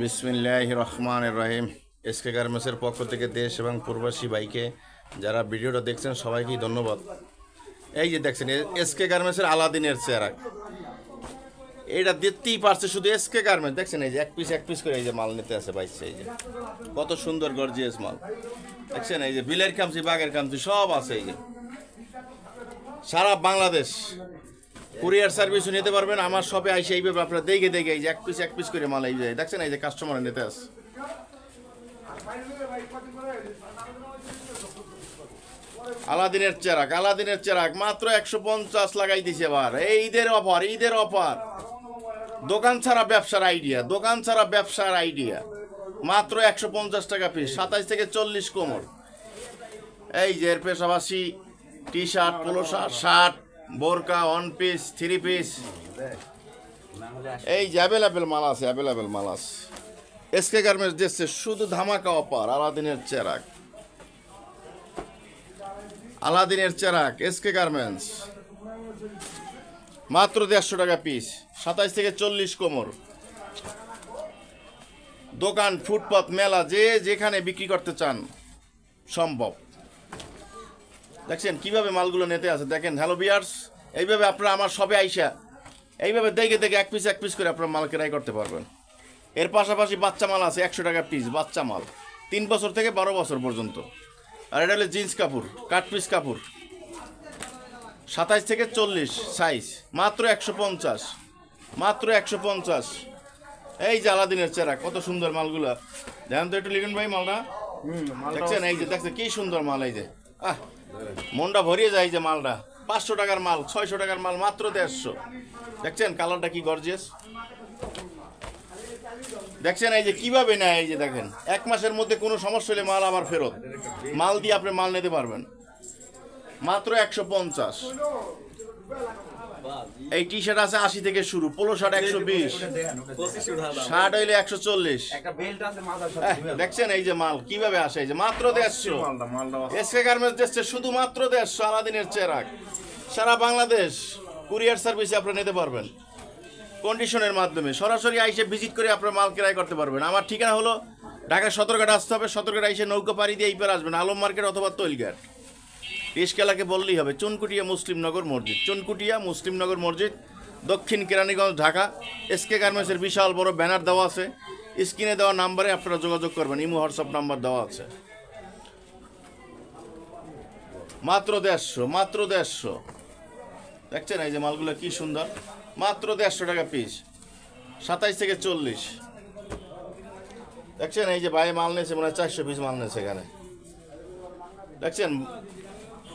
বিসমিল্লাহ রহমান রহিম এসকে গার্মেন্টসের পক্ষ থেকে দেশ এবং প্রবাসী বাইকে যারা ভিডিওটা দেখছেন, সবাইকেই ধন্যবাদ। এই যে দেখছেন এসকে গার্মেন্টসের আলাদিনের চেয়ারা এইটা দেখতেই পারছে শুধু এসকে গার্মেন্টস। দেখছেন, এই যে এক পিস এক পিস করে এই যে মাল নিতে আসে বাইছে এই যে। কত সুন্দর, গর্জিয়াস মাল। দেখছেন, এই যে বিলের কামচি বাঘের কামচি সব আছে এই যে। সারা বাংলাদেশ কুরিয়ার সার্ভিসও নিতে পারবেন, আমার শপে আইসে এইভাবে আপনারা দেখে দেখে এই যে এক পিস এক পিস করে মাল এই যে, দেখছেন এই যে কাস্টমার নিতে আস আলাদিনের চেরাক আলাদিনের চেরাক, মাত্র একশো পঞ্চাশ লাগাই দিছে এবার। এই ঈদের অফার ঈদের অফার দোকান ছাড়া ব্যবসার আইডিয়া দোকান ছাড়া ব্যবসার আইডিয়া মাত্র একশো পঞ্চাশ টাকা পিস সাতাইশ থেকে চল্লিশ কোমর। এই যে এর পাশাপাশি T shirt polo shirt shirt বোরকা ওয়ান পিস থ্রি পিস এই যে অ্যাভেলেবেল মাল আছে অ্যাভেলেবেল মাল আছে। এসকে গার্মেন্টস দিচ্ছে শুধু ধামাকা অপার আলাদিনের চেরাক। আলাদিনের চেরাক এসকে গার্মেন্টস মাত্র দেড়শো টাকা পিস সাতাইশ থেকে চল্লিশ কোমর। দোকান, ফুটপাত, মেলা, যে যেখানে বিক্রি করতে চান, সম্ভব। দেখছেন কীভাবে মালগুলো নিতে আছে? দেখেন হ্যালো বিয়ার্স এইভাবে আপনারা আমার সবে আইসা এইভাবে দেখে দেখে এক পিস এক পিস করে আপনারা মাল কেনাই করতে পারবেন। এর পাশাপাশি বাচ্চা মাল আছে একশো টাকা পিস বাচ্চা মাল। তিন বছর থেকে বারো বছর পর্যন্ত। আর এটা হলো জিন্স কাপড় কাট পিস কাপড়। সাতাইশ থেকে চল্লিশ সাইজ মাত্র একশো পঞ্চাশ মাত্র একশো পঞ্চাশ। এই যে আলাদিনের চেরা কত সুন্দর মালগুলা। দেখেন তো একটু লিখুন ভাই মালটা। দেখছেন? এই যে দেখছেন কি সুন্দর মাল এই যে। আহ মনটা ভরিয়ে যায় যে মালটা। পাঁচশো টাকার মাল, ছয়শো টাকার মাল, মাত্র দেড়শো। দেখছেন কালারটা কি গর্জেস দেখছেন এই যে কীভাবে নেয় এই যে দেখেন। এক মাসের মধ্যে কোনো সমস্যা হলে মাল আবার ফেরত। মাল দিয়ে আপনি মাল নিতে পারবেন। মাত্র একশো পঞ্চাশ। এই টি শার্ট আছে আশি থেকে শুরু পোলো শার্ট একশো বিশ। শার্ট হইলে একশো চল্লিশ। একটা বেল্ট আছে মাথার দেখছেন এই যে মাল কীভাবে আসে? এই যে মাত্র দেড়শো। মালটা মালটা এসকে গার্মেন্টস শুধুমাত্র দেড়শো আলাদিনের চেরাক। সারা বাংলাদেশ কুরিয়ার সার্ভিসে আপনারা নিতে পারবেন। কন্ডিশনের মাধ্যমে। সরাসরি আইসে ভিজিট করে আপনারা মাল ক্রয় করতে পারবেন। আমার ঠিকানা হলো ঢাকা সতর্কঘাট আসতে হবে। সতর্কঘাট আইসে নৌকা পাড়ি দিয়ে এই পার আসবেন। আলম মার্কেট অথবা তৈলঘাট। রিস্কেলাকে বললেই হবে, চুনকুটিয়া মুসলিমনগর মসজিদ। চুনকুটিয়া মুসলিমনগর মসজিদ, দক্ষিণ কেরানীগঞ্জ, ঢাকা। এসকে গার্মেন্টসের বিশাল বড় ব্যানার দেওয়া আছে। স্ক্রিনে দেওয়া নাম্বারে আপনারা যোগাযোগ করবেন, ইমো, হোয়াটসঅ্যাপ নাম্বার দেওয়া আছে। মাত্র দেড়শো মাত্র দেড়শো। দেখছেন এই যে মালগুলো কি সুন্দর? মাত্র দেড়শো টাকা পিস সাতাইশ থেকে চল্লিশ। দেখছেন এই যে বাইরে মাল নিয়েছে, মনে হয় চারশো পিস মাল নিয়েছে এখানে। দেখছেন?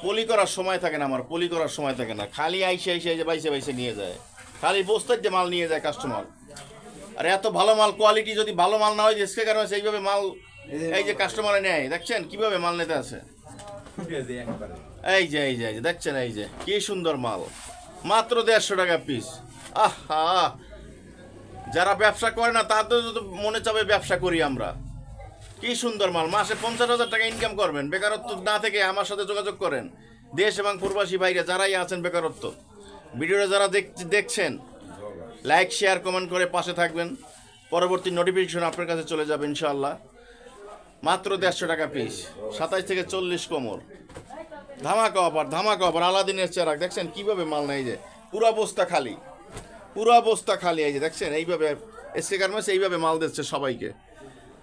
পলি করার সময় থাকে না আমার, পলি করার সময় থাকে না। খালি আইসে আইসে যে বাইসে বাইসে নিয়ে যায়। খালি বস্তার যে মাল নিয়ে যায় কাস্টমার আর এত ভালো মাল কোয়ালিটি যদি ভালো মাল না হয় এসকে কারণে সেইভাবে মাল এই যে কাস্টমারে নেয়। দেখছেন? কীভাবে মাল নিতে আছে? এই যে এই যে দেখছেন? এই যে, কি সুন্দর মাল। মাত্র দেড়শো টাকা পিস আহা! যারা ব্যবসা করে না, তাদের মনে চাবে ব্যবসা করি আমরা। কি সুন্দর মাল? মাসে পঞ্চাশ হাজার টাকা ইনকাম করবেন। বেকারত্ব না থেকে আমার সাথে যোগাযোগ করেন। দেশ এবং প্রবাসী বাইরে যারাই আছেন বেকারত্ব, ভিডিওটা যারা দেখ- দেখছেন লাইক শেয়ার কমেন্ট করে পাশে থাকবেন। পরবর্তী নোটিফিকেশন আপনার কাছে চলে যাবে ইনশাল্লাহ মাত্র দেড়শো টাকা পিস সাতাইশ থেকে চল্লিশ কোমর। ধামাকা অফার ধামাকা অফার আলাদিনের চেরাক দেখছেন কীভাবে মাল নেই যে? পুরা বস্তা খালি। পুরা বস্তা খালি এই যে, দেখছেন? এইভাবে, এসকে গার্মেন্টস এইভাবে মাল দিচ্ছে সবাইকে।